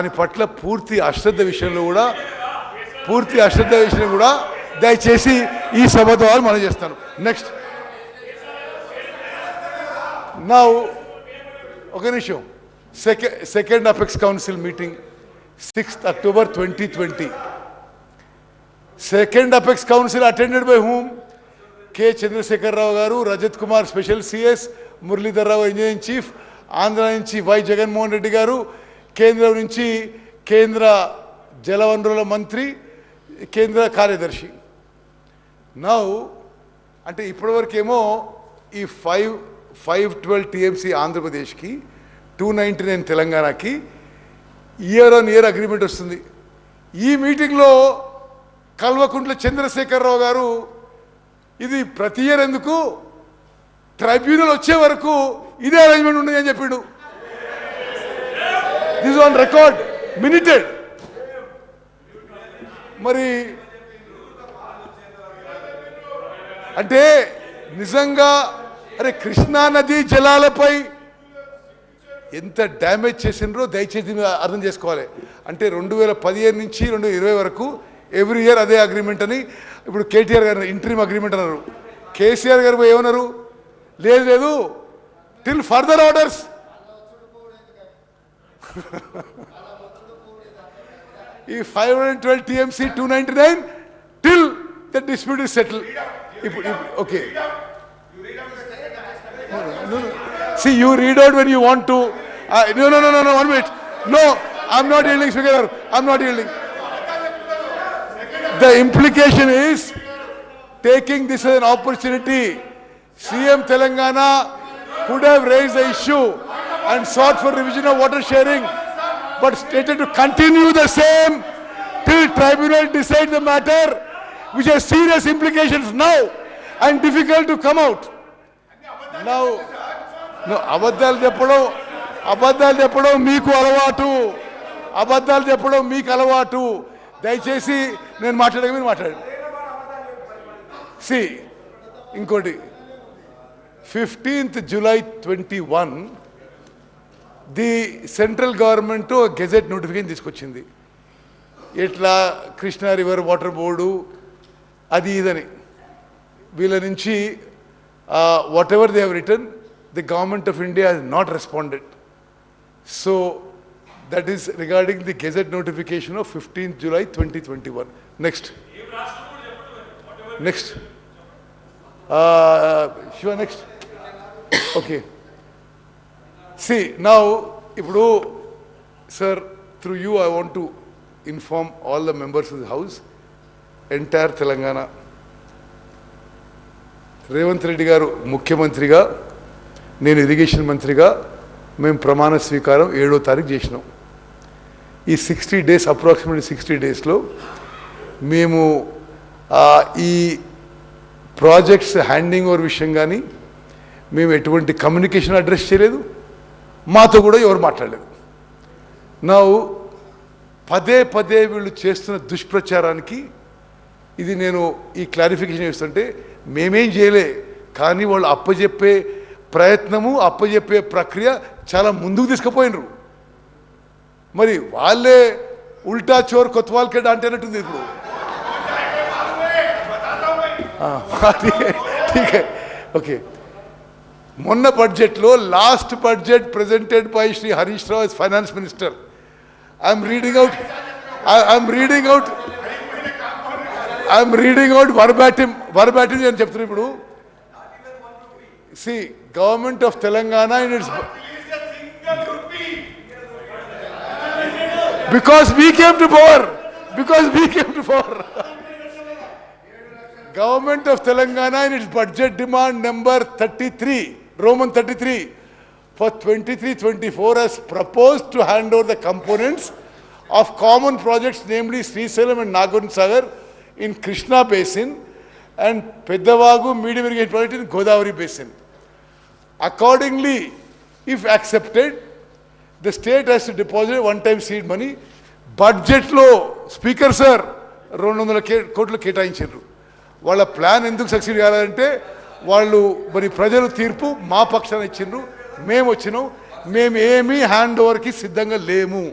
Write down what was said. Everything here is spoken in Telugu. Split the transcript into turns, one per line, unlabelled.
దాని పట్ల పూర్తి అశ్రద్ధ విషయంలో కూడా పూర్తి అశ్రద్ధ విషయం కూడా దయచేసి ఈ సభ ద్వారా మనం చేస్తాను. నెక్స్ట్ నా ఒక నిమిషం. Second second apex council meeting sixth October twenty twenty second apex council attended by whom K Chandrashekar Rao గారు Rajat Kumar special CS Muralidhar Rao engineering chief Andhra నుంచి వై జగన్మోహన్ రెడ్డి గారు కేంద్రం నుంచి కేంద్ర జలవనరుల మంత్రి కేంద్ర కార్యదర్శి. నౌ అంటే ఇప్పటివరకేమో ఈ ఫైవ్ ఫైవ్ ట్వెల్వ్ టీఎంసీ ఆంధ్రప్రదేశ్కి టూ నైంటీ నైన్ తెలంగాణకి ఇయర్ ఆన్ ఇయర్ అగ్రిమెంట్ వస్తుంది. ఈ మీటింగ్లో కల్వకుంట్ల చంద్రశేఖరరావు గారు ఇది ప్రతి ఇయర్ ఎందుకు? ట్రైబ్యునల్ వచ్చే వరకు ఇదే అరేంజ్మెంట్ ఉండదు అని చెప్పిండు. ఆన్ రికార్డ్ మినిటెడ్ మరి అంటే నిజంగా అరే కృష్ణా నదీ జలాలపై ఎంత డ్యామేజ్ చేసినరో దయచేసి మీరు అర్థం చేసుకోవాలి. అంటే రెండు వేల పదిహేను నుంచి రెండు వేల ఇరవై వరకు ఎవ్రీ ఇయర్ అదే అగ్రిమెంట్ అని ఇప్పుడు కేటీఆర్ గారు ఇంట్రీమ్ అగ్రిమెంట్ అన్నారు. కేసీఆర్ గారు ఏమన్నారు? లేదు లేదు. టిల్ ఫర్దర్ ఆర్డర్స్ ఈ five hundred twelve TMC two ninety nine till the dispute is settle ఇప్పుడు okay See, you read out when you want to. Uh, no, no, no, no, no, one minute. No, I'm not yielding, Speaker. I'm not yielding. The implication is taking this as an opportunity. CM Telangana could have raised the issue and sought for revision of water sharing, but stated to continue the same till tribunal decide the matter, which has serious implications now and difficult to come out. Now, no, అబద్ధాలు చెప్పడం అబద్ధాలు చెప్పడం మీకు అలవాటు అబద్ధాలు చెప్పడం మీకు అలవాటు దయచేసి నేను మాట్లాడక మీరు మాట్లాడండి సి ఇంకోటి fifteenth July twenty one the central government gazette notification తీసుకొచ్చింది. ఇట్లా కృష్ణా రివర్ వాటర్ బోర్డు అది ఇదని. వీళ్ళ నుంచి whatever they have return the government of India has not responded so that is regarding the gazette notification of fifteenth July twenty twenty one next next Shiva next okay see నా ఇప్పుడు sir through you I want to inform all the members of the house entire Telangana Revanth Reddy garu ముఖ్యమంత్రిగా నేను ఇరిగేషన్ మంత్రిగా మేము ప్రమాణ స్వీకారం ఏడో తారీఖు చేసినాం. ఈ సిక్స్టీ డేస్ అప్రాక్సిమేట్లీ సిక్స్టీ డేస్లో మేము ఈ ప్రాజెక్ట్స్ హ్యాండింగ్ ఓవర్ విషయం కానీ మేము ఎటువంటి కమ్యూనికేషన్ అడ్రస్ చేయలేదు. మాతో కూడా ఎవరు మాట్లాడలేదు. నా పదే పదే వీళ్ళు చేస్తున్న దుష్ప్రచారానికి ఇది నేను ఈ క్లారిఫికేషన్ చేస్తుంటే మేమేం చేయలే కానీ వాళ్ళు అప్పజెప్పే ప్రయత్నము అప్పజెప్పే ప్రక్రియ చాలా ముందుకు తీసుకుపోయినరు. మరి వాళ్ళే ఉల్టా చోర్ కొత్వాల్కెడ్ అంటేనట్టుంది ఇప్పుడు. ఓకే. మొన్న బడ్జెట్లో last budget presented by Shri Harish Rao as finance minister I'm reading out I'm reading out I'm reading out verbatim verbatim అని చెప్తున్నా ఇప్పుడు see government of Telangana in its because we came to power because we came to power Government of Telangana in its budget demand number 33, Roman 33, for 23-24 has proposed to hand over the components of common projects namely Srisalam and Nagarjuna Sagar in Krishna Basin and Peddavagu medium irrigation project in Godavari Basin. Accordingly, if accepted, the state has to deposit one-time seed money. బడ్జెట్లో స్పీకర్ సార్ రెండు వందల కే కోట్లు కేటాయించారు వాళ్ళ ప్లాన్ ఎందుకు సక్సీడ్ కావాలంటే వాళ్ళు మరి ప్రజలు తీర్పు మా పక్షాన ఇచ్చిండ్రు. మేము వచ్చినాం మేము ఏమీ హ్యాండ్ ఓవర్కి సిద్ధంగా లేము.